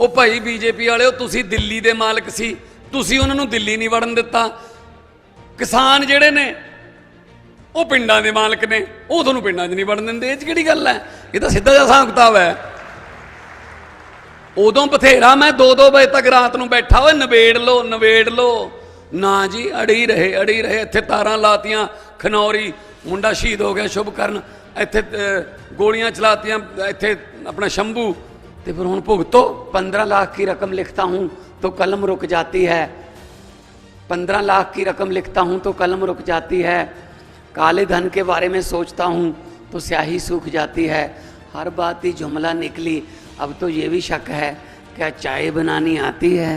ਉਹ ਭਾਈ ਬੀਜੇਪੀ ਵਾਲਿਓ, ਤੁਸੀਂ ਦਿੱਲੀ ਦੇ ਮਾਲਕ ਸੀ। ਤੁਸੀਂ ਉਹਨਾਂ ਨੂੰ ਦਿੱਲੀ ਨਹੀਂ ਵੜਨ ਦਿੱਤਾ। ਕਿਸਾਨ ਜਿਹੜੇ ਨੇ, ਉਹ ਪਿੰਡਾਂ ਦੇ ਮਾਲਕ ਨੇ। ਉਹ ਤੁਹਾਨੂੰ ਪਿੰਡਾਂ 'ਚ ਨਹੀਂ ਵੜਨ ਦਿੰਦੇ। ਇਹ 'ਚ ਕਿਹੜੀ ਗੱਲ ਹੈ? ਇਹ ਤਾਂ ਸਿੱਧਾ ਜਿਹਾ ਹਿਸਾਬ ਕਿਤਾਬ ਹੈ। ਉਦੋਂ ਬਥੇਰਾ ਮੈਂ 2-2 ਵਜੇ ਤੱਕ ਰਾਤ ਨੂੰ ਬੈਠਾ। ਓਏ, ਨਵੇੜ ਲੋ ਨਵੇੜ ਲੋ ਨਾ ਜੀ, ਅੜੀ ਰਹੇ ਅੜੀ ਰਹੇ। ਇੱਥੇ ਤਾਰਾਂ ਲਾਤੀਆਂ, ਖਨੌਰੀ। ਮੁੰਡਾ ਸ਼ਹੀਦ ਹੋ ਗਿਆ ਸ਼ੁਭ ਕਰਨ। ਇੱਥੇ ਗੋਲੀਆਂ ਚਲਾਤੀਆਂ। ਇੱਥੇ ਆਪਣਾ ਸ਼ੰਭੂ। ਤੇ ਫਿਰ ਹੁਣ ਭੁਗਤੋ पंद्रह लाख की रकम लिखता हूँ तो कलम रुक जाती है पंद्रह लाख की रकम लिखता हूँ तो कलम रुक जाती है काले धन के बारे में सोचता हूँ तो स्याही सूख जाती है हर बात ही जुमला निकली अब तो ये भी शक है क्या चाय बनानी आती है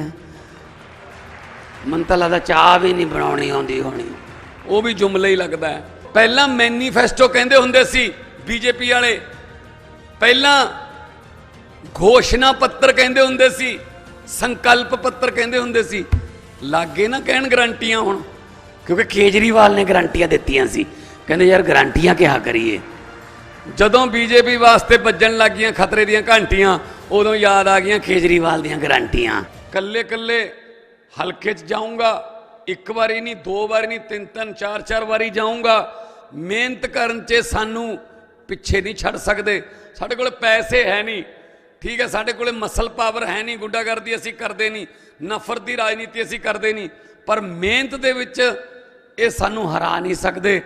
मन तो लगता चाह भी नहीं बनानी आती होनी ਉਹ ਵੀ ਜੁਮਲਾ ਹੀ ਲੱਗਦਾ ਹੈ ਪਹਿਲਾਂ ਮੈਨੀਫੈਸਟੋ ਕਹਿੰਦੇ ਹੁੰਦੇ ਸੀ ਬੀਜੇਪੀ ਵਾਲੇ ਪਹਿਲਾਂ ਘੋਸ਼ਣਾ ਪੱਤਰ ਕਹਿੰਦੇ ਹੁੰਦੇ ਸੀ, ਸੰਕਲਪ ਪੱਤਰ ਕਹਿੰਦੇ ਹੁੰਦੇ ਸੀ। ਲਾਗੇ ਨਾ ਕਹਿਣ ਗਰੰਟੀਆਂ ਹੁਣ, ਕਿਉਂਕਿ ਕੇਜਰੀਵਾਲ ਨੇ ਗਰੰਟੀਆਂ ਦਿੱਤੀਆਂ ਸੀ। ਕਹਿੰਦੇ ਯਾਰ ਗਰੰਟੀਆਂ ਕਿਹਾ ਕਰੀਏ? ਜਦੋਂ ਬੀਜੇਪੀ ਵਾਸਤੇ ਵੱਜਣ ਲੱਗੀਆਂ ਖਤਰੇ ਦੀਆਂ ਘੰਟੀਆਂ, ਉਦੋਂ ਯਾਦ ਆ ਗਈਆਂ ਕੇਜਰੀਵਾਲ ਦੀਆਂ ਗਰੰਟੀਆਂ। ਕੱਲੇ ਕੱਲੇ ਹਲਕੇ 'ਚ ਜਾਊਂਗਾ, ਇੱਕ ਵਾਰੀ ਨਹੀਂ, ਦੋ ਵਾਰੀ ਨਹੀਂ, ਤਿੰਨ ਤਿੰਨ, ਚਾਰ ਚਾਰ ਵਾਰੀ ਜਾਊਂਗਾ। ਮਿਹਨਤ ਕਰਨ 'ਚ ਸਾਨੂੰ ਪਿੱਛੇ ਨਹੀਂ ਛੱਡ ਸਕਦੇ। ਸਾਡੇ ਕੋਲ ਪੈਸੇ ਹੈ ਨਹੀਂ। ਠੀਕ ਹੈ, ਸਾਡੇ ਕੋਲੇ ਮਸਲ ਪਾਵਰ ਹੈ ਨਹੀਂ, ਗੁੰਡਾਗਰਦੀ ਅਸੀਂ ਕਰਦੇ ਨਹੀਂ, ਨਫ਼ਰਤ ਦੀ ਰਾਜਨੀਤੀ ਅਸੀਂ ਕਰਦੇ ਨਹੀਂ, ਪਰ ਮਿਹਨਤ ਦੇ ਵਿੱਚ ਇਹ ਸਾਨੂੰ ਹਰਾ ਨਹੀਂ ਸਕਦੇ।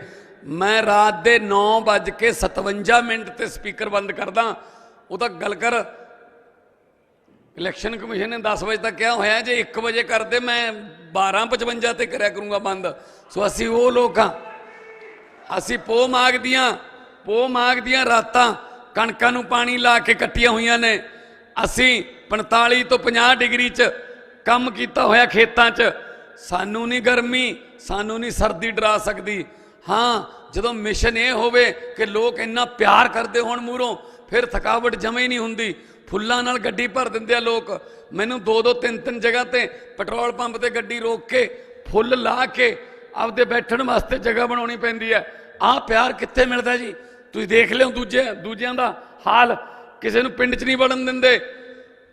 ਮੈਂ ਰਾਤ ਦੇ 9:57 ਮਿੰਟ ਤੇ ਸਪੀਕਰ ਬੰਦ ਕਰਦਾ, ਉਹ ਤਾਂ ਗੱਲ ਕਰ, ਇਲੈਕਸ਼ਨ ਕਮਿਸ਼ਨ ਨੇ 10 ਵਜੇ ਤੱਕ ਕਿਹਾ ਹੋਇਆ ਜੇ 1 ਵਜੇ ਕਰਦੇ ਮੈਂ 12:55 ਤੇ ਕਰਿਆ ਕਰੂੰਗਾ ਬੰਦ। ਸੋ ਅਸੀਂ ਉਹ ਲੋਕ ਹਾਂ, ਅਸੀਂ ਪੋ ਮਾਗਦੀਆਂ ਪੋ ਮਾਗਦੀਆਂ ਰਾਤਾਂ ਕਣਕਾਂ ਨੂੰ ਪਾਣੀ ਲਾ ਕੇ ਕੱਟੀਆਂ ਹੋਈਆਂ ਨੇ। ਅਸੀਂ 45 ਤੋਂ 50 ਡਿਗਰੀ 'ਚ ਕੰਮ ਕੀਤਾ ਹੋਇਆ ਖੇਤਾਂ 'ਚ। ਸਾਨੂੰ ਨਹੀਂ ਗਰਮੀ, ਸਾਨੂੰ ਨਹੀਂ ਸਰਦੀ ਡਰਾ ਸਕਦੀ। ਹਾਂ, ਜਦੋਂ ਮਿਸ਼ਨ ਇਹ ਹੋਵੇ ਕਿ ਲੋਕ ਇੰਨਾ ਪਿਆਰ ਕਰਦੇ ਹੋਣ ਮੂਹਰੋਂ, ਫਿਰ ਥਕਾਵਟ ਜਮੇ ਹੀ ਨਹੀਂ ਹੁੰਦੀ। ਫੁੱਲਾਂ ਨਾਲ ਗੱਡੀ ਭਰ ਦਿੰਦੇ ਆ ਲੋਕ। ਮੈਨੂੰ ਦੋ ਦੋ ਤਿੰਨ ਤਿੰਨ ਜਗ੍ਹਾ ਤੇ ਪੈਟਰੋਲ ਪੰਪ ਤੇ ਗੱਡੀ ਰੋਕ ਕੇ, ਫੁੱਲ ਲਾ ਕੇ ਆਪਦੇ ਬੈਠਣ ਵਾਸਤੇ ਜਗ੍ਹਾ ਬਣਾਉਣੀ ਪੈਂਦੀ ਹੈ। ਆਹ ਪਿਆਰ ਕਿੱਥੇ ਮਿਲਦਾ ਜੀ? ਤੁਸੀਂ ਦੇਖ ਲਿਓ ਦੂਜੇ, ਦੂਜਿਆਂ ਦਾ ਹਾਲ। ਕਿਸੇ ਨੂੰ ਪਿੰਡ 'ਚ ਨਹੀਂ ਵੜਨ ਦਿੰਦੇ,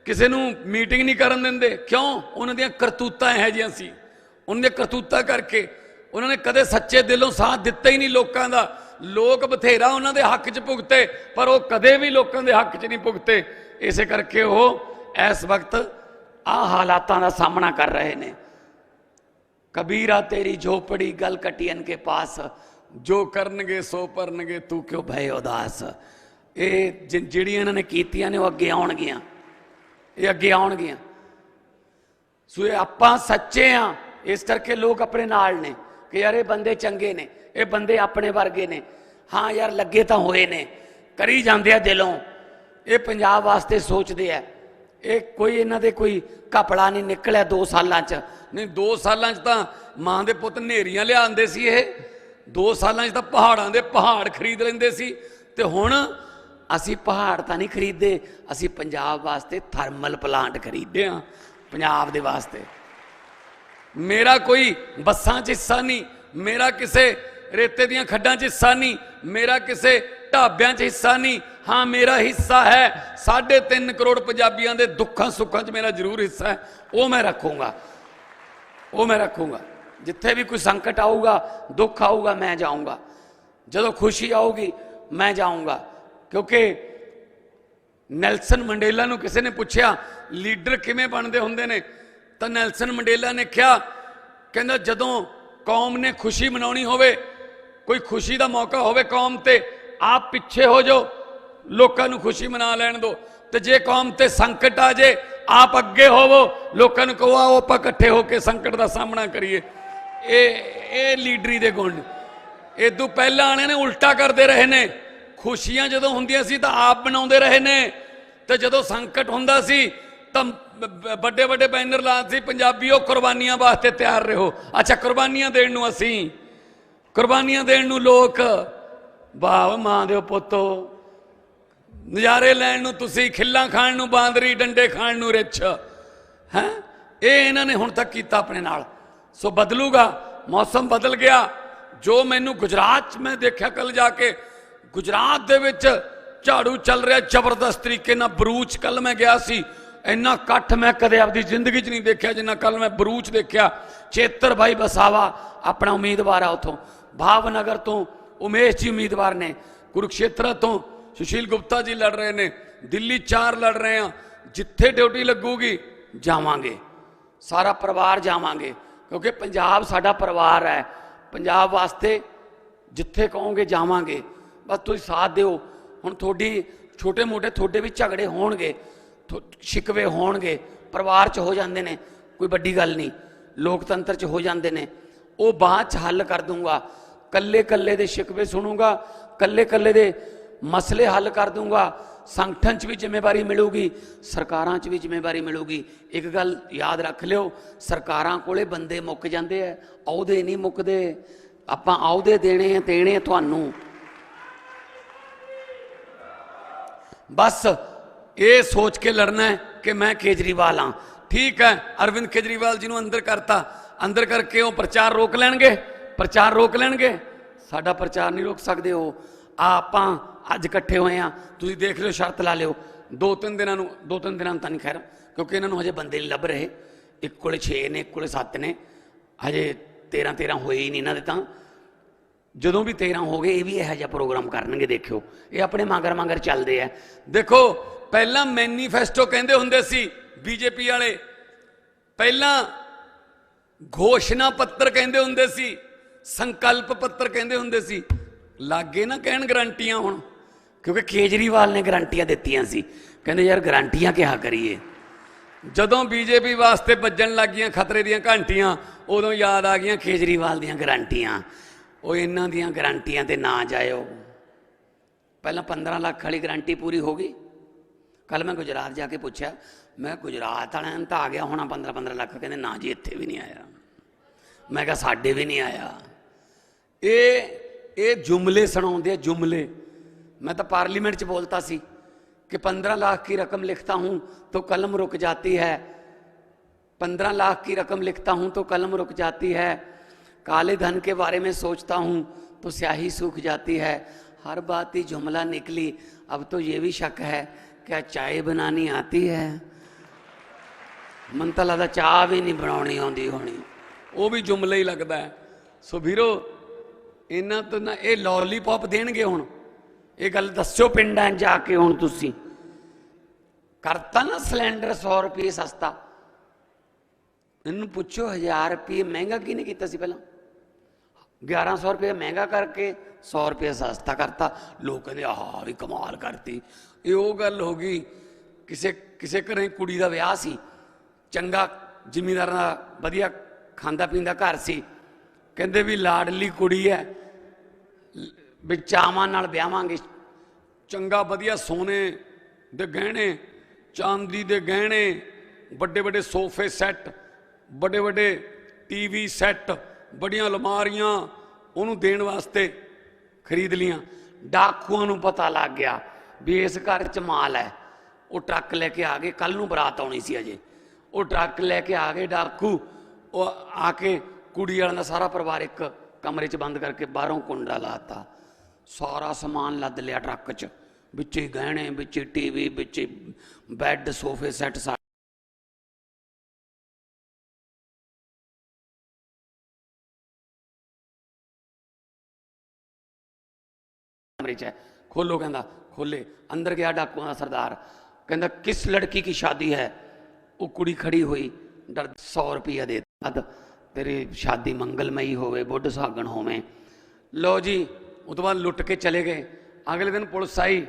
ਕਿਸੇ ਨੂੰ ਮੀਟਿੰਗ ਨਹੀਂ ਕਰਨ ਦਿੰਦੇ। ਕਿਉਂ? ਉਹਨਾਂ ਦੀਆਂ ਕਰਤੂਤਾਂ ਇਹ ਜਿਹੀਆਂ ਸੀ। ਉਹਨਾਂ ਦੀਆਂ ਕਰਤੂਤਾਂ ਕਰਕੇ ਉਹਨਾਂ ਨੇ ਕਦੇ ਸੱਚੇ ਦਿਲੋਂ ਸਾਥ ਦਿੱਤਾ ਹੀ ਨਹੀਂ ਲੋਕਾਂ ਦਾ। ਲੋਕ ਬਥੇਰਾ ਉਹਨਾਂ ਦੇ ਹੱਕ 'ਚ ਭੁਗਤੇ, ਪਰ ਉਹ ਕਦੇ ਵੀ ਲੋਕਾਂ ਦੇ ਹੱਕ 'ਚ ਨਹੀਂ ਭੁਗਤੇ। ਇਸੇ ਕਰਕੇ ਉਹ ਇਸ ਵਕਤ ਆ ਹਾਲਾਤਾਂ ਦਾ ਸਾਹਮਣਾ ਕਰ ਰਹੇ ਨੇ। ਕਬੀਰਾ ਤੇਰੀ ਝੋਪੜੀ ਗਲ ਕਟੀਨ ਕੇ ਪਾਸ। ਜੋ ਕਰਨਗੇ, ਸੋ ਪਰਨਗੇ ਤੂੰ ਕਿਉਂ ਭੈ ਉਦਾਸ? ਇਹ ਜਿਹੜੀਆਂ ਇਹਨਾਂ ਨੇ ਕੀਤੀਆਂ ਨੇ, ਉਹ ਅੱਗੇ ਆਉਣਗੀਆਂ। ਇਹ ਅੱਗੇ ਆਉਣਗੀਆਂ। ਸੋ ਇਹ ਆਪਾਂ ਸੱਚੇ ਆ। ਇਸ ਕਰਕੇ ਲੋਕ ਆਪਣੇ ਨਾਲ ਨੇ ਕਿ ਯਾਰ ਇਹ ਬੰਦੇ ਚੰਗੇ ਨੇ, ਇਹ ਬੰਦੇ ਆਪਣੇ ਵਰਗੇ ਨੇ। ਹਾਂ ਯਾਰ, ਲੱਗੇ ਤਾਂ ਹੋਏ ਨੇ। ਕਰੀ ਜਾਂਦੇ ਆ ਦਿਲੋਂ। ਇਹ ਪੰਜਾਬ ਵਾਸਤੇ ਸੋਚਦੇ ਆ। ਇਹ ਕੋਈ ਇਹਨਾਂ ਦੇ ਕੋਈ ਕਪੜਾ ਨਹੀਂ ਨਿਕਲਿਆ 2 ਸਾਲਾਂ 'ਚ। ਨਹੀਂ 2 ਸਾਲਾਂ 'ਚ ਤਾਂ ਮਾਂ ਦੇ ਪੁੱਤ ਨੇਰੀਆਂ ਲਿਆਉਂਦੇ ਸੀ ਇਹ। 2 ਸਾਲਾਂ 'ਚ ਤਾਂ ਪਹਾੜਾਂ ਦੇ ਪਹਾੜ ਖਰੀਦ ਲੈਂਦੇ ਸੀ ਤੇ ਹੁਣ ਅਸੀਂ ਪਹਾੜ ਤਾਂ ਨਹੀਂ ਖਰੀਦਦੇ, ਅਸੀਂ ਪੰਜਾਬ ਵਾਸਤੇ ਥਰਮਲ ਪਲਾਂਟ ਖਰੀਦਦੇ ਆ ਪੰਜਾਬ ਦੇ ਵਾਸਤੇ। ਮੇਰਾ ਕੋਈ ਬੱਸਾਂ 'ਚ ਹਿੱਸਾ ਨਹੀਂ, ਮੇਰਾ ਕਿਸੇ ਰੇਤੇ ਦੀਆਂ ਖੱਡਾਂ 'ਚ ਹਿੱਸਾ ਨਹੀਂ, ਮੇਰਾ ਕਿਸੇ ਢਾਬਿਆਂ 'ਚ ਹਿੱਸਾ ਨਹੀਂ। ਹਾਂ, ਮੇਰਾ ਹਿੱਸਾ ਹੈ 3.5 ਕਰੋੜ ਪੰਜਾਬੀਆਂ ਦੇ ਦੁੱਖਾਂ ਸੁੱਖਾਂ 'ਚ ਮੇਰਾ ਜ਼ਰੂਰ ਹਿੱਸਾ ਹੈ, ਉਹ ਮੈਂ ਰੱਖੂੰਗਾ, ਉਹ ਮੈਂ ਰੱਖੂੰਗਾ। ਜਿੱਥੇ ਵੀ ਕੋਈ ਸੰਕਟ ਆਊਗਾ, ਦੁੱਖ ਆਊਗਾ, ਮੈਂ ਜਾਊਂਗਾ। ਜਦੋਂ ਖੁਸ਼ੀ ਆਊਗੀ, ਮੈਂ ਜਾਊਂਗਾ। ਕਿਉਂਕਿ ਨੈਲਸਨ ਮੰਡੇਲਾ ਨੂੰ ਕਿਸੇ ਨੇ ਪੁੱਛਿਆ, ਲੀਡਰ ਕਿਵੇਂ ਬਣਦੇ ਹੁੰਦੇ ਨੇ? ਤਾਂ ਨੈਲਸਨ ਮੰਡੇਲਾ ਨੇ ਕਿਹਾ, ਕਹਿੰਦਾ, ਜਦੋਂ ਕੌਮ ਨੇ ਖੁਸ਼ੀ ਮਨਾਉਣੀ ਹੋਵੇ, ਕੋਈ ਖੁਸ਼ੀ ਦਾ ਮੌਕਾ ਹੋਵੇ ਕੌਮ ਤੇ, ਆਪ ਪਿੱਛੇ ਹੋ ਜਾਓ, ਲੋਕਾਂ ਨੂੰ ਖੁਸ਼ੀ ਮਨਾ ਲੈਣ ਦਿਓ ਤੇ ਜੇ ਕੌਮ ਤੇ ਸੰਕਟ ਆ ਜੇ, ਆਪ ਅੱਗੇ ਹੋਵੋ, ਲੋਕਾਂ ਨੂੰ ਕਹੋ, ਆਓ, ਆਪਾਂ ਇਕੱਠੇ ਹੋ ਕੇ ਸੰਕਟ ਦਾ ਸਾਹਮਣਾ ਕਰੀਏ। ਇਹ ਇਹ ਲੀਡਰੀ ਦੇ ਗੁਣ। ਨੇ ਇਦੋਂ ਪਹਿਲਾਂ ਆਣੇ ਨੇ ਉਲਟਾ ਕਰਦੇ ਰਹੇ ਨੇ। ਖੁਸ਼ੀਆਂ ਜਦੋਂ ਹੁੰਦੀਆਂ ਸੀ ਤਾਂ ਆਪ ਬਣਾਉਂਦੇ ਰਹੇ ਨੇ। ਤੇ ਜਦੋਂ ਸੰਕਟ ਹੁੰਦਾ ਸੀ ਤਾਂ ਵੱਡੇ ਵੱਡੇ ਬੈਨਰ ਲਾਉਂਦੇ ਸੀ, ਪੰਜਾਬੀਓ ਕੁਰਬਾਨੀਆਂ ਵਾਸਤੇ ਤਿਆਰ ਰਹੋ। ਅੱਛਾ, ਕੁਰਬਾਨੀਆਂ ਦੇਣ ਨੂੰ ਅਸੀਂ, ਕੁਰਬਾਨੀਆਂ ਦੇਣ ਨੂੰ ਲੋਕ, ਵਾਹ ਮਾਂ ਦੇ ਪੁੱਤੋ ਨਜ਼ਾਰੇ ਲੈਣ ਨੂੰ ਤੁਸੀਂ, ਖਿੱਲਾਂ ਖਾਣ ਨੂੰ ਬਾਂਦਰੀ, ਡੰਡੇ ਖਾਣ ਨੂੰ ਰਿੱਛ। ਹੈ? ਇਹ ਇਹਨਾਂ ਨੇ ਹੁਣ ਤੱਕ ਕੀਤਾ ਆਪਣੇ ਨਾਲ। ਸੋ ਬਦਲੂਗਾ, ਮੌਸਮ ਬਦਲ ਗਿਆ। ਜੋ ਮੈਨੂੰ ਗੁਜਰਾਤ 'ਚ ਮੈਂ ਦੇਖਿਆ ਕੱਲ ਜਾ ਕੇ, ਗੁਜਰਾਤ ਦੇ ਵਿੱਚ ਝਾੜੂ ਚੱਲ ਰਿਹਾ, ਜ਼ਬਰਦਸਤ ਤਰੀਕੇ ਨਾਲ ਬਰੂਚ ਕੱਲ ਮੈਂ ਗਿਆ ਸੀ। ਇੰਨਾ ਇਕੱਠ ਮੈਂ ਕਦੇ ਆਪਦੀ ਜ਼ਿੰਦਗੀ 'ਚ ਨਹੀਂ ਦੇਖਿਆ ਜਿੰਨਾ ਕੱਲ ਮੈਂ ਬਰੂਚ ਦੇਖਿਆ। ਚੇਤਰ ਭਾਈ ਬਸਾਵਾ, ਆਪਣਾ ਉਮੀਦਵਾਰ ਆ ਉਥੋਂ। ਭਾਵਨਗਰ ਤੋਂ ਉਮੇਸ਼ ਜੀ ਉਮੀਦਵਾਰ ਨੇ, ਕੁਰੂਕਸ਼ੇਤਰ ਤੋਂ ਸੁਸ਼ੀਲ ਗੁਪਤਾ ਜੀ ਲੜ ਰਹੇ ਨੇ, ਦਿੱਲੀ ਚਾਰ ਲੜ ਰਹੇ ਆ। ਜਿੱਥੇ ਡਿਊਟੀ ਲੱਗੂਗੀ, ਜਾਵਾਂਗੇ। ਸਾਰਾ ਪਰਿਵਾਰ ਜਾਵਾਂਗੇ। ਕਿਉਂਕਿ ਪੰਜਾਬ ਸਾਡਾ ਪਰਿਵਾਰ ਹੈ। ਪੰਜਾਬ ਵਾਸਤੇ ਜਿੱਥੇ ਕਹੋਗੇ ਜਾਵਾਂਗੇ। ਬਸ ਤੁਸੀਂ ਸਾਥ ਦਿਓ। ਹੁਣ ਤੁਹਾਡੀ ਛੋਟੇ ਮੋਟੇ ਤੁਹਾਡੇ ਵੀ ਝਗੜੇ ਹੋਣਗੇ। ਥੋ- ਸ਼ਿਕਵੇ ਹੋਣਗੇ। ਪਰਿਵਾਰ 'ਚ ਹੋ ਜਾਂਦੇ ਨੇ। ਕੋਈ ਵੱਡੀ ਗੱਲ ਨਹੀਂ। ਲੋਕਤੰਤਰ 'ਚ ਹੋ ਜਾਂਦੇ ਨੇ। ਉਹ ਬਾਅਦ 'ਚ ਹੱਲ ਕਰ ਦੂੰਗਾ। ਕੱਲੇ ਕੱਲੇ ਦੇ ਸ਼ਿਕਵੇ ਸੁਣੂਗਾ। ਕੱਲੇ ਕੱਲੇ ਦੇ ਮਸਲੇ ਹੱਲ ਕਰ ਦੂੰਗਾ। ਸੰਗਠਨ 'ਚ ਵੀ ਜ਼ਿੰਮੇਵਾਰੀ ਮਿਲੂਗੀ, ਸਰਕਾਰਾਂ 'ਚ ਵੀ ਜ਼ਿੰਮੇਵਾਰੀ ਮਿਲੂਗੀ। ਇੱਕ ਗੱਲ ਯਾਦ ਰੱਖ ਲਿਓ, ਸਰਕਾਰਾਂ ਕੋਲੇ ਬੰਦੇ ਮੁੱਕ ਜਾਂਦੇ ਐ ਅਹੁਦੇ ਨਹੀਂ ਮੁੱਕਦੇ। ਆਪਾਂ ਅਹੁਦੇ ਦੇਣੇ ਆ, ਦੇਣੇ ਤੁਹਾਨੂੰ। ਬਸ ਇਹ ਸੋਚ ਕੇ ਲੜਨਾ ਹੈ ਕਿ ਮੈਂ ਕੇਜਰੀਵਾਲ ਹਾਂ। ਠੀਕ ਹੈ, ਅਰਵਿੰਦ ਕੇਜਰੀਵਾਲ ਜੀ ਨੂੰ ਅੰਦਰ ਕਰਤਾ। ਅੰਦਰ ਕਰਕੇ ਉਹ ਪ੍ਰਚਾਰ ਰੋਕ ਲੈਣਗੇ। ਪ੍ਰਚਾਰ ਰੋਕ ਲੈਣਗੇ। ਸਾਡਾ ਪ੍ਰਚਾਰ ਨਹੀਂ ਰੋਕ ਸਕਦੇ ਉਹ। ਆਪਾਂ ਅੱਜ ਇਕੱਠੇ ਹੋਏ ਆ। ਤੁਸੀਂ ਦੇਖ ਲਿਓ ਸ਼ਰਤ ਲਾ ਲਿਓ। ਦੋ ਤਿੰਨ ਦਿਨਾਂ ਨੂੰ, ਦੋ ਤਿੰਨ ਦਿਨਾਂ ਨੂੰ ਤਾਂ ਨਹੀਂ ਖੈਰ, ਕਿਉਂਕਿ ਇਹਨਾਂ ਨੂੰ ਹਜੇ ਬੰਦੇ ਨਹੀਂ ਲੱਭ ਰਹੇ। ਇੱਕ ਕੋਲੇ 6 ਨੇ, ਇੱਕ ਕੋਲੇ 7 ਨੇ। ਹਜੇ 13 13 ਹੋਏ ਹੀ ਨਹੀਂ ਇਹਨਾਂ ਦੇ ਤਾਂ। ਜਦੋਂ ਵੀ 13 ਹੋ ਗਏ, ਇਹ ਵੀ ਇਹੋ ਜਿਹਾ ਪ੍ਰੋਗਰਾਮ ਕਰਨਗੇ, ਦੇਖਿਓ। ਇਹ ਆਪਣੇ ਮਾਂਗਰ ਮਗਰ ਚੱਲਦੇ ਆ। ਦੇਖੋ, ਪਹਿਲਾਂ ਮੈਨੀਫੈਸਟੋ ਕਹਿੰਦੇ ਹੁੰਦੇ ਸੀ, ਬੀਜੇਪੀ ਵਾਲੇ, ਪਹਿਲਾਂ ਘੋਸ਼ਣਾ ਪੱਤਰ ਕਹਿੰਦੇ ਹੁੰਦੇ ਸੀ, ਸੰਕਲਪ ਪੱਤਰ ਕਹਿੰਦੇ ਹੁੰਦੇ ਸੀ। ਲਾਗੇ ਨਾ ਕਹਿਣ ਗਰੰਟੀਆਂ ਹੁਣ। ਕਿਉਂਕਿ ਕੇਜਰੀਵਾਲ ਨੇ ਗਰੰਟੀਆਂ ਦਿੱਤੀਆਂ ਸੀ। ਕਹਿੰਦੇ ਯਾਰ ਗਰੰਟੀਆਂ ਕਿਹਾ ਕਰੀਏ। ਜਦੋਂ ਬੀਜੇਪੀ ਵਾਸਤੇ ਵੱਜਣ ਲੱਗੀਆਂ ਖਤਰੇ ਦੀਆਂ ਘੰਟੀਆਂ, ਉਦੋਂ ਯਾਦ ਆ ਗਈਆਂ ਕੇਜਰੀਵਾਲ ਦੀਆਂ ਗਰੰਟੀਆਂ। ਉਹ ਇਹਨਾਂ ਦੀਆਂ ਗਰੰਟੀਆਂ ਤੇ ਨਾ ਜਾਇਓ। ਪਹਿਲਾਂ 15 ਲੱਖ ਵਾਲੀ ਗਰੰਟੀ ਪੂਰੀ ਹੋ ਗਈ। ਕੱਲ ਮੈਂ ਗੁਜਰਾਤ ਜਾ ਕੇ ਪੁੱਛਿਆ, ਮੈਂ ਗੁਜਰਾਤ ਵਾਲਿਆਂ ਨੂੰ ਤਾਂ ਆ ਗਿਆ ਹੋਣਾ 15 15 ਲੱਖ। ਕਹਿੰਦੇ ਨਾ ਜੀ, ਇੱਥੇ ਵੀ ਨਹੀਂ ਆਇਆ। ਮੈਂ ਕਿਹਾ ਸਾਡੇ ਵੀ ਨਹੀਂ ਆਇਆ। ਇਹ ਇਹ ਜੁਮਲੇ ਸੁਣਾਉਂਦੇ ਆ ਜੁਮਲੇ ਮੈਂ ਤਾਂ ਪਾਰਲੀਮੈਂਟ 'ਚ ਬੋਲਤਾ ਸੀ कि पंद्रह लाख की रकम लिखता हूं तो कलम रुक जाती है पंद्रह लाख की रकम लिखता हूं तो कलम रुक जाती है काले धन के बारे में सोचता हूं तो स्याही सूख जाती है हर बात ही जुमला निकली अब तो ये भी शक है क्या चाय बनानी आती है मन तो लगता चाह भी नहीं बनानी आती होनी ਉਹ ਵੀ ਜੁਮਲਾ ਹੀ ਲੱਗਦਾ ਹੈ ਸੋ ਵੀਰੋ ਇਹਨਾਂ ਤੋਂ ਨਾ ਇਹ ਲੋਲੀਪੌਪ ਦੇਣਗੇ ਹੁਣ। ਇਹ ਗੱਲ ਦੱਸਿਓ ਪਿੰਡਾਂ ਜਾ ਕੇ ਹੁਣ ਤੁਸੀਂ। ਕਰਤਾ ਨਾ ਸਿਲੰਡਰ 100 ਰੁਪਏ ਸਸਤਾ। ਇਹਨੂੰ ਪੁੱਛੋ 1000 ਰੁਪਏ ਮਹਿੰਗਾ ਕਿਹਨੇ ਕੀਤਾ ਸੀ ਪਹਿਲਾਂ? 1100 ਰੁਪਏ ਮਹਿੰਗਾ ਕਰਕੇ 100 ਰੁਪਏ ਸਸਤਾ ਕਰਤਾ। ਲੋਕ ਕਹਿੰਦੇ, ਆਹ, ਵੀ ਕਮਾਲ ਕਰਤੀ। ਇਹ ਉਹ ਗੱਲ ਹੋ ਗਈ, ਕਿਸੇ ਕਿਸੇ ਘਰੇ ਕੁੜੀ ਦਾ ਵਿਆਹ ਸੀ। ਚੰਗਾ ਜ਼ਿਮੀਂਦਾਰਾਂ ਦਾ ਵਧੀਆ ਖਾਂਦਾ ਪੀਂਦਾ ਘਰ ਸੀ। ਕਹਿੰਦੇ ਵੀ ਲਾਡਲੀ ਕੁੜੀ ਹੈ ਲ- ਵੀ ਚਾਵਾਂ ਨਾਲ ਵਿਆਹਾਂਗੇ। ਚੰਗਾ, ਵਧੀਆ ਸੋਨੇ ਦੇ ਗਹਿਣੇ, ਚਾਂਦੀ ਦੇ ਗਹਿਣੇ, ਵੱਡੇ ਵੱਡੇ ਸੋਫੇ ਸੈੱਟ, ਵੱਡੇ ਵੱਡੇ ਟੀਵੀ ਸੈੱਟ, ਬੜੀਆਂ ਅਲਮਾਰੀਆਂ ਉਹਨੂੰ ਦੇਣ ਵਾਸਤੇ ਖਰੀਦ ਲੀਆਂ। ਡਾਕੂਆਂ ਨੂੰ ਪਤਾ ਲੱਗ ਗਿਆ ਵੀ ਇਸ ਘਰ ਚ ਮਾਲ ਹੈ ਉਹ ਟਰੱਕ ਲੈ ਕੇ ਆ ਗਏ। ਕੱਲ ਨੂੰ ਬਰਾਤ ਆਉਣੀ ਸੀ ਅਜੇ। ਉਹ ਟਰੱਕ ਲੈ ਕੇ ਆ ਗਏ ਡਾਕੂ। ਉਹ ਆ ਕੇ ਕੁੜੀ ਵਾਲਿਆਂ ਦਾ ਸਾਰਾ ਪਰਿਵਾਰ ਇੱਕ ਕਮਰੇ 'ਚ ਬੰਦ ਕਰਕੇ ਬਾਹਰੋਂ ਕੁੰਡਾ ਲਾਤਾ ਸਾਰਾ ਸਮਾਨ ਲੱਦ ਲਿਆ ਟਰੱਕ 'ਚ ਵਿੱਚੇ ਗਹਿਣੇ ਵਿੱਚੇ ਟੀਵੀ ਵਿੱਚੇ ਬੈੱਡ ਸੋਫੇ ਸੈੱਟ ਸਾ कमरे च है खोलो कहना खोले अंदर गया डाकुआ का सरदार कहना किस लड़की की शादी है वो कुड़ी खड़ी हुई डर सौ रुपया दे ਤੇਰੀ ਸ਼ਾਦੀ ਮੰਗਲਮਈ ਹੋਵੇ, ਬੁੱਢ ਸਾਗਣ ਹੋਵੇ। ਲੋ ਜੀ ਉਸ ਤੋਂ ਬਾਅਦ ਲੁੱਟ ਕੇ ਚਲੇ ਗਏ। ਅਗਲੇ ਦਿਨ ਪੁਲਿਸ ਆਈ।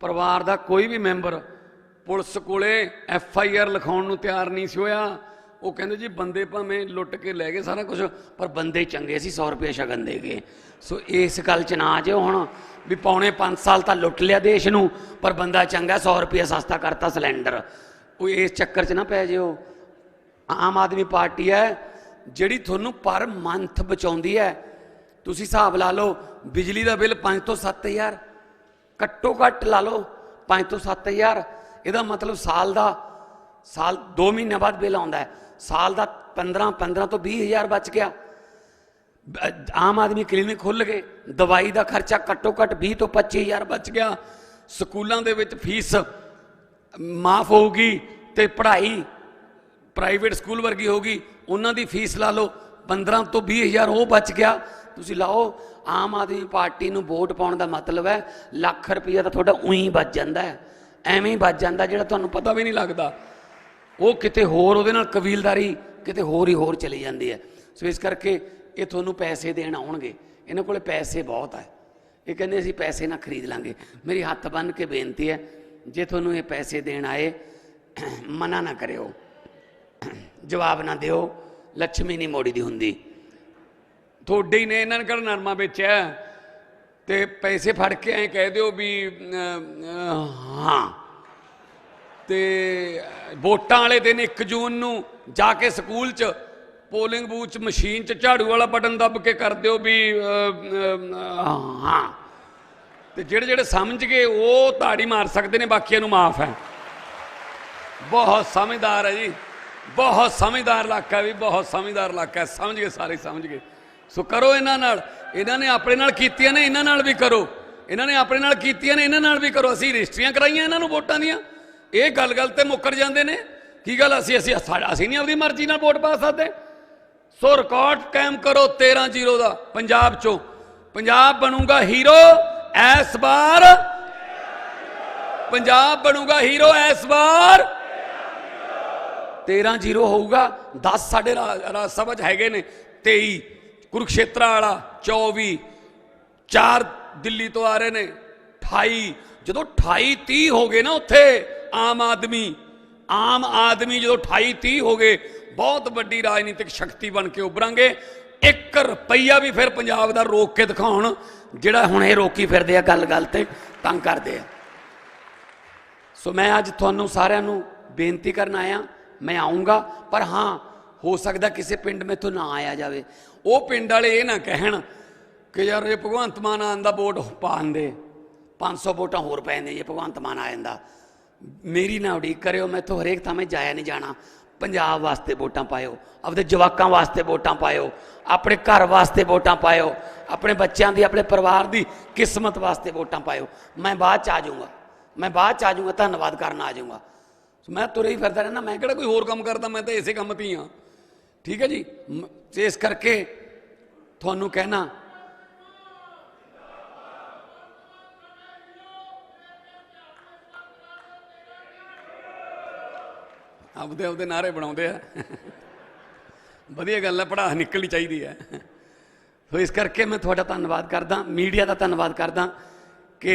ਪਰਿਵਾਰ ਦਾ ਕੋਈ ਵੀ ਮੈਂਬਰ ਪੁਲਿਸ ਕੋਲੇ ਐਫ ਆਈ ਆਰ ਲਿਖਾਉਣ ਨੂੰ ਤਿਆਰ ਨਹੀਂ ਸੀ ਹੋਇਆ। ਉਹ ਕਹਿੰਦੇ ਜੀ, ਬੰਦੇ ਭਾਵੇਂ ਲੁੱਟ ਕੇ ਲੈ ਗਏ ਸਾਰਾ ਕੁਝ ਪਰ ਬੰਦੇ ਚੰਗੇ ਸੀ 100 ਰੁਪਏ ਸ਼ਗਨ ਦੇ ਗਏ। ਸੋ ਇਸ ਗੱਲ ਚ ਨਾ ਜਿਓ ਹੁਣ ਵੀ ਪੌਣੇ 5 ਸਾਲ ਤਾਂ ਲੁੱਟ ਲਿਆ ਦੇਸ਼ ਨੂੰ, ਪਰ ਬੰਦਾ ਚੰਗਾ 100 ਰੁਪਏ ਸਸਤਾ ਕਰਤਾ ਸਿਲੰਡਰ। ਉਹ ਇਸ ਚੱਕਰ ਚ ਨਾ ਪੈ ਜਿਓ ਆਮ ਆਦਮੀ ਪਾਰਟੀ ਹੈ ਜਿਹੜੀ ਤੁਹਾਨੂੰ ਪਰ ਮੰਥ ਬਚਾਉਂਦੀ ਹੈ, ਤੁਸੀਂ ਹਿਸਾਬ ਲਾ ਲਓ, ਬਿਜਲੀ ਦਾ ਬਿੱਲ 5 ਤੋਂ 7000 ਘੱਟੋ ਘੱਟ ਲਾ ਲਓ 5 ਤੋਂ 7000 ਇਹਦਾ ਮਤਲਬ ਸਾਲ ਦਾ, ਸਾਲ 2 ਮਹੀਨੇ ਬਾਅਦ ਬਿੱਲ ਆਉਂਦਾ ਹੈ। ਸਾਲ ਦਾ 15 15 ਤੋਂ 20000 ਬਚ ਗਿਆ। ਆਮ ਆਦਮੀ ਕਲੀਨਿਕ ਖੁੱਲ ਗਏ, ਦਵਾਈ ਦਾ ਖਰਚਾ ਘੱਟੋ ਘੱਟ 20 ਤੋਂ 25000 ਬਚ ਗਿਆ। ਸਕੂਲਾਂ ਦੇ ਵਿੱਚ ਫੀਸ ਮਾਫ ਹੋਊਗੀ ਤੇ ਪੜ੍ਹਾਈ, ਪ੍ਰਾਈਵੇਟ ਸਕੂਲ ਵਰਗੀ ਹੋਗੀ ਉਹਨਾਂ ਦੀ ਫੀਸ ਲਾ ਲਓ। 15 ਤੋਂ 20 ਹਜ਼ਾਰ ਉਹ ਬਚ ਗਿਆ। ਤੁਸੀਂ ਲਾਓ। ਆਮ ਆਦਮੀ ਪਾਰਟੀ ਨੂੰ ਵੋਟ ਪਾਉਣ ਦਾ ਮਤਲਬ ਹੈ, ਲੱਖ ਰੁਪਈਆ ਤਾਂ ਤੁਹਾਡਾ ਉਹੀ ਬਚ ਜਾਂਦਾ ਹੈ। ਐਵੇਂ ਹੀ ਬਚ ਜਾਂਦਾ ਜਿਹੜਾ ਤੁਹਾਨੂੰ ਪਤਾ ਵੀ ਨਹੀਂ ਲੱਗਦਾ। ਉਹ ਕਿਤੇ ਹੋਰ ਉਹਦੇ ਨਾਲ ਕਬੀਲਦਾਰੀ, ਕਿਤੇ ਹੋਰ ਹੀ ਹੋਰ ਚਲੀ ਜਾਂਦੀ ਹੈ। ਸੋ ਇਸ ਕਰਕੇ ਇਹ ਤੁਹਾਨੂੰ ਪੈਸੇ ਦੇਣ ਆਉਣਗੇ। ਇਹਨਾਂ ਕੋਲੇ ਪੈਸੇ ਬਹੁਤ ਹੈ। ਇਹ ਕਹਿੰਦੇ ਅਸੀਂ ਪੈਸੇ ਨਾ ਖਰੀਦ ਲਾਂਗੇ। ਮੇਰੀ ਹੱਥ ਬੰਨ ਕੇ ਬੇਨਤੀ ਹੈ, ਜੇ ਤੁਹਾਨੂੰ ਇਹ ਪੈਸੇ ਦੇਣ ਆਏ, ਮਨਾ ਨਾ ਕਰਿਓ। ਜਵਾਬ ਨਾ ਦਿਓ, ਲੱਛਮੀ ਨਹੀਂ ਮੋੜੀ ਦੀ ਹੁੰਦੀ। ਤੁਹਾਡੇ ਹੀ ਨੇ ਇਹਨਾਂ ਨੇ ਕਿਹੜਾ ਨਰਮਾ ਵੇਚਿਆ? ਤੇ ਪੈਸੇ ਫੜ ਕੇ ਐਂ ਕਹਿ ਦਿਓ ਵੀ ਹਾਂ। ਤੇ ਵੋਟਾਂ ਵਾਲੇ ਦਿਨ 1 ਜੂਨ ਨੂੰ ਜਾ ਕੇ ਸਕੂਲ 'ਚ ਪੋਲਿੰਗ ਬੂਥ 'ਚ ਮਸ਼ੀਨ 'ਚ ਝਾੜੂ ਵਾਲਾ ਬਟਨ ਦੱਬ ਕੇ ਕਰ ਦਿਓ ਵੀ ਹਾਂ। ਤੇ ਜਿਹੜੇ ਜਿਹੜੇ ਸਮਝ ਗਏ, ਉਹ ਤਾੜੀ ਮਾਰ ਸਕਦੇ ਨੇ, ਬਾਕੀਆਂ ਨੂੰ ਮਾਫ ਹੈ। ਬਹੁਤ ਸਮਝਦਾਰ ਹੈ ਜੀ। ਬਹੁਤ ਸਮਝਦਾਰ ਇਲਾਕਾ ਵੀ, ਬਹੁਤ ਸਮਝਦਾਰ ਇਲਾਕਾ ਹੈ। ਸਮਝ ਗਏ ਸਾਰੇ, ਸਮਝ ਗਏ। ਸੋ ਕਰੋ ਇਹਨਾਂ ਨਾਲ। ਇਹਨਾਂ ਨੇ ਆਪਣੇ ਨਾਲ ਕੀਤੀਆਂ ਨੇ, ਇਹਨਾਂ ਨਾਲ ਵੀ ਕਰੋ। ਇਹਨਾਂ ਨੇ ਆਪਣੇ ਨਾਲ ਕੀਤੀਆਂ ਨੇ, ਇਹਨਾਂ ਨਾਲ ਵੀ ਕਰੋ। ਅਸੀਂ ਰਜਿਸਟਰੀਆਂ ਕਰਾਈਆਂ ਇਹਨਾਂ ਨੂੰ ਵੋਟਾਂ ਦੀਆਂ। ਇਹ ਗੱਲ ਗੱਲ ਤੇ ਮੁੱਕਰ ਜਾਂਦੇ ਨੇ। ਕੀ ਗੱਲ ਅਸੀਂ ਅਸੀਂ, ਸਾਡਾ- ਅਸੀਂ ਨਹੀਂ ਆਪਣੀ ਮਰਜ਼ੀ ਨਾਲ ਵੋਟ ਪਾ ਸਕਦੇ। ਸੋ ਰਿਕਾਰਡ ਕਾਇਮ ਕਰੋ 13 ਜ਼ੀਰੋ ਦਾ, ਪੰਜਾਬ ਚੋਂ। ਪੰਜਾਬ ਬਣੂਗਾ ਹੀਰੋ ਇਸ ਵਾਰ। ਪੰਜਾਬ ਬਣੂਗਾ ਹੀਰੋ ਇਸ ਵਾਰ। 13 ਜ਼ੀਰੋ ਹੋਊਗਾ 10 ਸਾਡੇ ਰਾ- ਰਾਜ ਸਭਾ ਚ ਹੈਗੇ ਨੇ। 23 ਕੁਰਕਸ਼ੇਤਰ ਵਾਲਾ 24 ਚਾਰ ਦਿੱਲੀ ਤੋਂ ਆ ਰਹੇ ਨੇ 28 ਜਦੋਂ 28 30 ਹੋ ਗਏ ਨਾ ਉੱਥੇ, ਆਮ ਆਦਮੀ ਆਮ ਆਦਮੀ ਜਦੋਂ 28 30 ਹੋ ਗਏ, ਬਹੁਤ ਵੱਡੀ ਰਾਜਨੀਤਿਕ ਸ਼ਕਤੀ ਬਣ ਕੇ ਉਭਰਾਂਗੇ। 1 ਰੁਪਈਆ ਵੀ ਫਿਰ ਪੰਜਾਬ ਦਾ ਰੋਕ ਕੇ ਦਿਖਾਉਣ, ਜਿਹੜਾ ਹੁਣ ਇਹ ਰੋਕੀ ਫਿਰਦੇ ਆ ਗੱਲ ਗੱਲ ਤੇ ਤੰਗ ਕਰਦੇ ਆ। ਸੋ ਮੈਂ ਅੱਜ ਤੁਹਾਨੂੰ ਸਾਰਿਆਂ ਨੂੰ ਬੇਨਤੀ ਕਰਨ ਆਇਆ ਮੈਂ ਆਉਂਗਾ, ਪਰ ਹਾਂ, ਹੋ ਸਕਦਾ ਕਿਸੇ ਪਿੰਡ ਮੇਥੋਂ ਨਾ ਆਇਆ ਜਾਵੇ। ਉਹ ਪਿੰਡ ਵਾਲੇ ਇਹ ਨਾ ਕਹਿਣ ਕਿ ਯਾਰ, ਇਹ ਭਗਵੰਤ ਮਾਨ ਆਨ ਦਾ ਵੋਟ ਪਾਣ ਦੇ। 500 ਵੋਟਾਂ ਹੋਰ ਪੈ ਜਾਂਦੀਆਂ ਜੇ ਭਗਵੰਤ ਮਾਨ ਆ ਜਾਂਦਾ। ਮੇਰੀ ਨਾ ਉਡੀਕ ਕਰਿਓ ਮੈਥੋਂ ਹਰੇਕ ਥਾਂ ਮੈਂ ਜਾਇਆ ਨਹੀਂ ਜਾਣਾ। ਪੰਜਾਬ ਵਾਸਤੇ ਵੋਟਾਂ ਪਾਇਓ, ਆਪਦੇ ਜਵਾਕਾਂ ਵਾਸਤੇ ਵੋਟਾਂ ਪਾਇਓ, ਆਪਣੇ ਘਰ ਵਾਸਤੇ ਵੋਟਾਂ ਪਾਇਓ, ਆਪਣੇ ਬੱਚਿਆਂ ਦੀ, ਆਪਣੇ ਪਰਿਵਾਰ ਦੀ ਕਿਸਮਤ ਵਾਸਤੇ ਵੋਟਾਂ ਪਾਇਓ। ਮੈਂ ਬਾਅਦ ਚ ਆ ਜਾਊਂਗਾ। ਮੈਂ ਬਾਅਦ ਚ ਆ ਜਾਊਂਗਾ, ਧੰਨਵਾਦ ਕਰਨ ਆ ਜਾਊਂਗਾ। ਸੋ ਮੈਂ ਤੁਰੇ ਹੀ ਫਿਰਦਾ ਰਹਿਣਾ ਮੈਂ ਕਿਹੜਾ ਕੋਈ ਹੋਰ ਕੰਮ ਕਰਦਾ, ਮੈਂ ਤਾਂ ਇਸੇ ਕੰਮ ਤੇ ਹੀ ਹਾਂ। ਠੀਕ ਹੈ ਜੀ? ਤੇ ਇਸ ਕਰਕੇ ਤੁਹਾਨੂੰ ਕਹਿਣਾ, ਆਪਦੇ ਆਪਦੇ ਨਾਰੇ ਬਣਾਉਂਦੇ ਆ। ਵਧੀਆ ਗੱਲ ਹੈ ਪੜ੍ਹਾ ਨਿਕਲਣੀ ਚਾਹੀਦੀ ਹੈ। ਸੋ ਇਸ ਕਰਕੇ ਮੈਂ ਤੁਹਾਡਾ ਧੰਨਵਾਦ ਕਰਦਾ, ਮੀਡੀਆ ਦਾ ਧੰਨਵਾਦ ਕਰਦਾ ਕਿ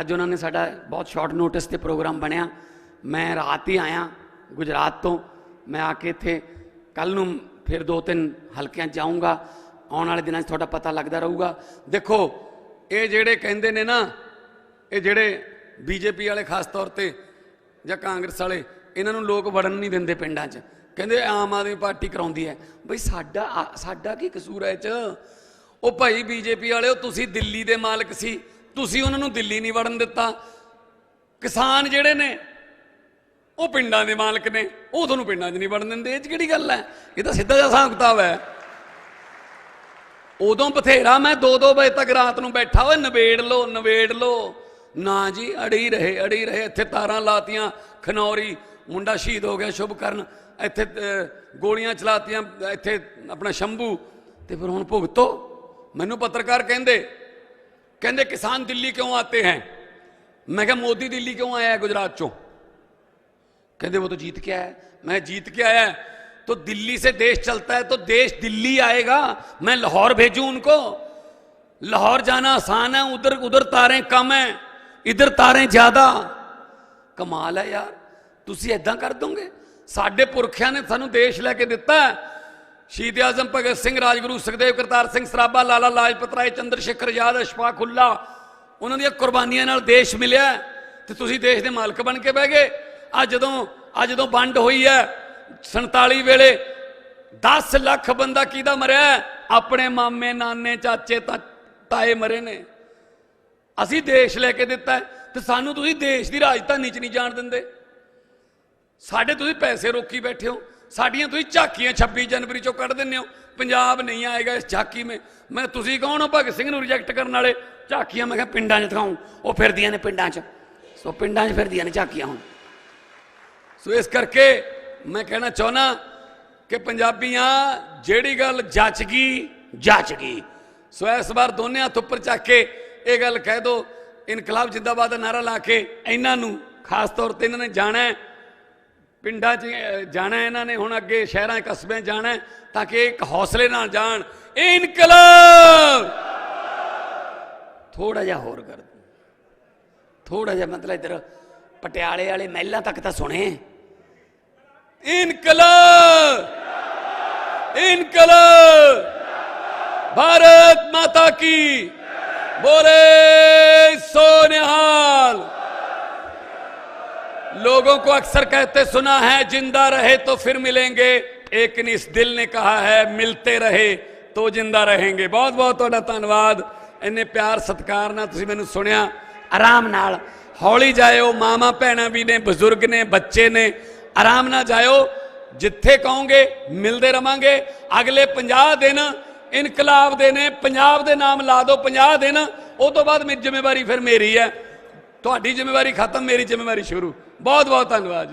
ਅੱਜ ਉਹਨਾਂ ਨੇ ਸਾਡਾ ਬਹੁਤ ਸ਼ਾਰਟ ਨੋਟਿਸ ਤੇ ਪ੍ਰੋਗਰਾਮ ਬਣਿਆ। ਮੈਂ ਰਾਤ ਹੀ ਆਇਆ ਗੁਜਰਾਤ ਤੋਂ। ਮੈਂ ਆ ਕੇ ਇੱਥੇ ਕੱਲ ਨੂੰ ਫਿਰ ਦੋ ਤਿੰਨ ਹਲਕਿਆਂ 'ਚ ਜਾਊਂਗਾ। ਆਉਣ ਵਾਲੇ ਦਿਨਾਂ 'ਚ ਤੁਹਾਡਾ ਪਤਾ ਲੱਗਦਾ ਰਹੂਗਾ। ਦੇਖੋ, ਇਹ ਜਿਹੜੇ ਕਹਿੰਦੇ ਨੇ ਨਾ, ਇਹ ਜਿਹੜੇ ਬੀਜੇਪੀ ਵਾਲੇ ਖਾਸ ਤੌਰ ਤੇ ਜਾਂ ਕਾਂਗਰਸ ਵਾਲੇ, ਇਹਨਾਂ ਨੂੰ ਲੋਕ ਵੜਨ ਨਹੀਂ ਦਿੰਦੇ ਪਿੰਡਾਂ 'ਚ। ਕਹਿੰਦੇ ਆਮ ਆਦਮੀ ਪਾਰਟੀ ਕਰਾਉਂਦੀ ਹੈ। ਬਈ ਸਾਡਾ ਆ- ਸਾਡਾ ਕੀ ਕਸੂਰ ਹੈ ਇਹ 'ਚ? ਉਹ ਭਾਈ ਬੀਜੇਪੀ ਵਾਲਿਓ ਤੁਸੀਂ ਦਿੱਲੀ ਦੇ ਮਾਲਕ ਸੀ। ਤੁਸੀਂ ਉਹਨਾਂ ਨੂੰ ਦਿੱਲੀ ਨਹੀਂ ਵੜਨ ਦਿੱਤਾ। ਕਿਸਾਨ ਜਿਹੜੇ ਨੇ ਉਹ ਪਿੰਡਾਂ ਦੇ ਮਾਲਕ ਨੇ, ਉਹ ਤੁਹਾਨੂੰ ਪਿੰਡਾਂ 'ਚ ਨਹੀਂ ਵੜਨ ਦਿੰਦੇ, ਇਹ 'ਚ ਕਿਹੜੀ ਗੱਲ ਹੈ? ਇਹ ਤਾਂ ਸਿੱਧਾ ਜਿਹਾ ਹਿਸਾਬ ਕਿਤਾਬ ਹੈ। ਉਦੋਂ ਬਥੇਰਾ ਮੈਂ 2-2 ਵਜੇ ਤੱਕ ਰਾਤ ਨੂੰ ਬੈਠਾ, ਓਏ ਨਵੇੜ ਲੋ ਨਵੇੜ ਲੋ ਨਾ ਜੀ, ਅੜੀ ਰਹੇ ਅੜੀ ਰਹੇ, ਇੱਥੇ ਤਾਰਾਂ ਲਾਤੀਆਂ, ਖਨੌਰੀ, ਮੁੰਡਾ ਸ਼ਹੀਦ ਹੋ ਗਿਆ ਸ਼ੁਭ ਕਰਨ, ਇੱਥੇ ਗੋਲੀਆਂ ਚਲਾਤੀਆਂ, ਇੱਥੇ ਆਪਣਾ ਸ਼ੰਭੂ, ਤੇ ਫਿਰ ਹੁਣ ਭੁਗਤੋ। ਮੈਨੂੰ ਪੱਤਰਕਾਰ ਕਹਿੰਦੇ ਕਹਿੰਦੇ ਕਿਸਾਨ ਦਿੱਲੀ ਕਿਉਂ ਆਤੇ ਹੈ? ਮੈਂ ਕਿਹਾ ਮੋਦੀ ਦਿੱਲੀ ਕਿਉਂ ਆਇਆ ਗੁਜਰਾਤ ਚੋਂ? कहते वो तो जीत के आया है। मैं जीत के आया है, तो दिल्ली से देश चलता है तो देश दिल्ली आएगा मैं लाहौर भेजूं उनको लाहौर जाना आसान है उधर उधर तारें कम है इधर तारें ज्यादा ਕਮਾਲ ਹੈ ਯਾਰ ਤੁਸੀਂ ਐਦਾਂ ਕਰ ਦੋਗੇ ਸਾਡੇ ਪੁਰਖਿਆਂ ਨੇ ਸਾਨੂੰ ਦੇਸ਼ ਲੈ ਕੇ ਦਿੱਤਾ ਹੈ ਸ਼ਹੀਦ ਆਜ਼ਮ ਭਗਤ ਸਿੰਘ ਰਾਜਗੁਰੂ ਸੁਖਦੇਵ ਕਰਤਾਰ ਸਿੰਘ ਸਰਾਭਾ ਲਾਲਾ ਲਾਜਪਤ ਰਾਏ ਚੰਦਰ ਸ਼ੇਖਰ ਆਜ਼ਾਦ ਅਸ਼ਫਾਕ ਉੱਲਾ ਉਹਨਾਂ ਦੀਆਂ ਕੁਰਬਾਨੀਆਂ ਨਾਲ ਦੇਸ਼ ਮਿਲਿਆ ਹੈ ਤੇ ਤੁਸੀਂ ਦੇਸ਼ ਦੇ ਮਾਲਕ ਬਣ ਕੇ ਬਹਿ ਗਏ ਆ ਜਦੋਂ ਆ ਜਦੋਂ ਵੰਡ ਹੋਈ ਹੈ 47 ਵੇਲੇ 10 ਲੱਖ ਬੰਦਾ ਕਿਹਦਾ ਮਰਿਆ ਆਪਣੇ ਮਾਮੇ, ਨਾਨੇ, ਚਾਚੇ, ਤਾ- ਤਾਏ ਮਰੇ ਨੇ। ਅਸੀਂ ਦੇਸ਼ ਲੈ ਕੇ ਦਿੱਤਾ ਹੈ ਤੇ ਸਾਨੂੰ ਤੁਸੀਂ ਦੇਸ਼ ਦੀ ਰਾਜਧਾਨੀ 'ਚ ਨਹੀਂ ਜਾਣ ਦਿੰਦੇ। ਸਾਡੇ ਤੁਸੀਂ ਪੈਸੇ ਰੋਕੀ ਬੈਠੇ ਹੋ, ਸਾਡੀਆਂ ਤੁਸੀਂ ਝਾਕੀਆਂ 26 ਜਨਵਰੀ ਚੋਂ ਕੱਢ ਦਿੰਦੇ ਹੋ, ਪੰਜਾਬ ਨਹੀਂ ਆਏਗਾ ਇਸ ਝਾਕੀ ਮੇ। ਮੈਂ ਤੁਸੀਂ ਕੌਣ ਹੋ? ਭਗਤ ਸਿੰਘ ਨੂੰ ਰਿਜੈਕਟ ਕਰਨ ਵਾਲੇ ਝਾਕੀਆਂ, ਮੈਂ ਕਿਹਾ ਪਿੰਡਾਂ 'ਚ ਦਿਖਾਉਂ, ਉਹ ਫਿਰਦੀਆਂ ਨੇ ਪਿੰਡਾਂ 'ਚ। ਸੋ ਪਿੰਡਾਂ 'ਚ ਫਿਰਦੀਆਂ ਨੇ ਝਾਕੀਆਂ ਹੁਣ। ਸੋ ਇਸ ਕਰਕੇ ਮੈਂ ਕਹਿਣਾ ਚਾਹੁੰਦਾ ਕਿ ਪੰਜਾਬੀਆਂ, ਜਿਹੜੀ ਗੱਲ ਜੱਚ ਗਈ ਜੱਚ ਗਈ। ਸੋ ਇਸ ਵਾਰ ਦੋਨੇ ਹੱਥ ਉੱਪਰ ਚੱਕ ਕੇ ਇਹ ਗੱਲ ਕਹਿ ਦੋ, ਇਨਕਲਾਬ ਜਿੰਦਾਬਾਦ ਦਾ ਨਾਰਾ ਲਾ ਕੇ ਇਹਨਾਂ ਨੂੰ, ਖਾਸ ਤੌਰ ਤੇ ਇਹਨਾਂ ਨੇ ਜਾਣਾ ਹੈ। ਪਿੰਡਾਂ 'ਚ ਜਾਣਾ ਇਹਨਾਂ ਨੇ, ਹੁਣ ਅੱਗੇ ਸ਼ਹਿਰਾਂ ਕਸਬਿਆਂ 'ਚ ਜਾਣਾ ਤਾਂ ਕਿ ਇੱਕ ਹੌਸਲੇ ਨਾਲ ਜਾਣ। ਇਹ ਇਨਕਲਾਬ! ਥੋੜਾ ਜਿਹਾ ਹੋਰ ਕਰ ਥੋੜਾ ਜਿਹਾ ਮਤਲਬ ਇਧਰ ਪਟਿਆਲੇ ਵਾਲੇ ਮਹਿਲਾ ਤੱਕ ਤਾਂ ਸੁਣੇ। इनकलाब इनकलाब भारत माता की बोले सोनिहाल लोगों को अक्सर कहते सुना है जिंदा रहे तो फिर मिलेंगे लेकिन इस दिल ने कहा है मिलते रहे तो जिंदा रहेंगे बहुत बहुत ਤੁਹਾਡਾ ਧੰਨਵਾਦ ਇੰਨੇ ਪਿਆਰ ਸਤਿਕਾਰ ਨਾਲ ਤੁਸੀਂ ਮੈਨੂੰ ਸੁਣਿਆ ਆਰਾਮ ਨਾਲ ਹੌਲੀ ਜਾਇਓ ਮਾਮਾ ਭੈਣਾਂ ਵੀ ਨੇ ਬਜ਼ੁਰਗ ਨੇ ਬੱਚੇ ਨੇ ਆਰਾਮ ਨਾਲ ਜਾਇਓ। ਜਿੱਥੇ ਕਹੋਗੇ, ਮਿਲਦੇ ਰਵਾਂਗੇ। ਅਗਲੇ 50 ਦਿਨ ਇਨਕਲਾਬ ਦੇ ਨੇ, ਪੰਜਾਬ ਦੇ ਨਾਮ ਲਾ ਦਿਓ 50 ਦਿਨ। ਉਹ ਤੋਂ ਬਾਅਦ ਮੇਰੀ ਜ਼ਿੰਮੇਵਾਰੀ ਫਿਰ ਮੇਰੀ ਹੈ। ਤੁਹਾਡੀ ਜ਼ਿੰਮੇਵਾਰੀ ਖਤਮ, ਮੇਰੀ ਜ਼ਿੰਮੇਵਾਰੀ ਸ਼ੁਰੂ। ਬਹੁਤ ਬਹੁਤ ਧੰਨਵਾਦ ਜੀ।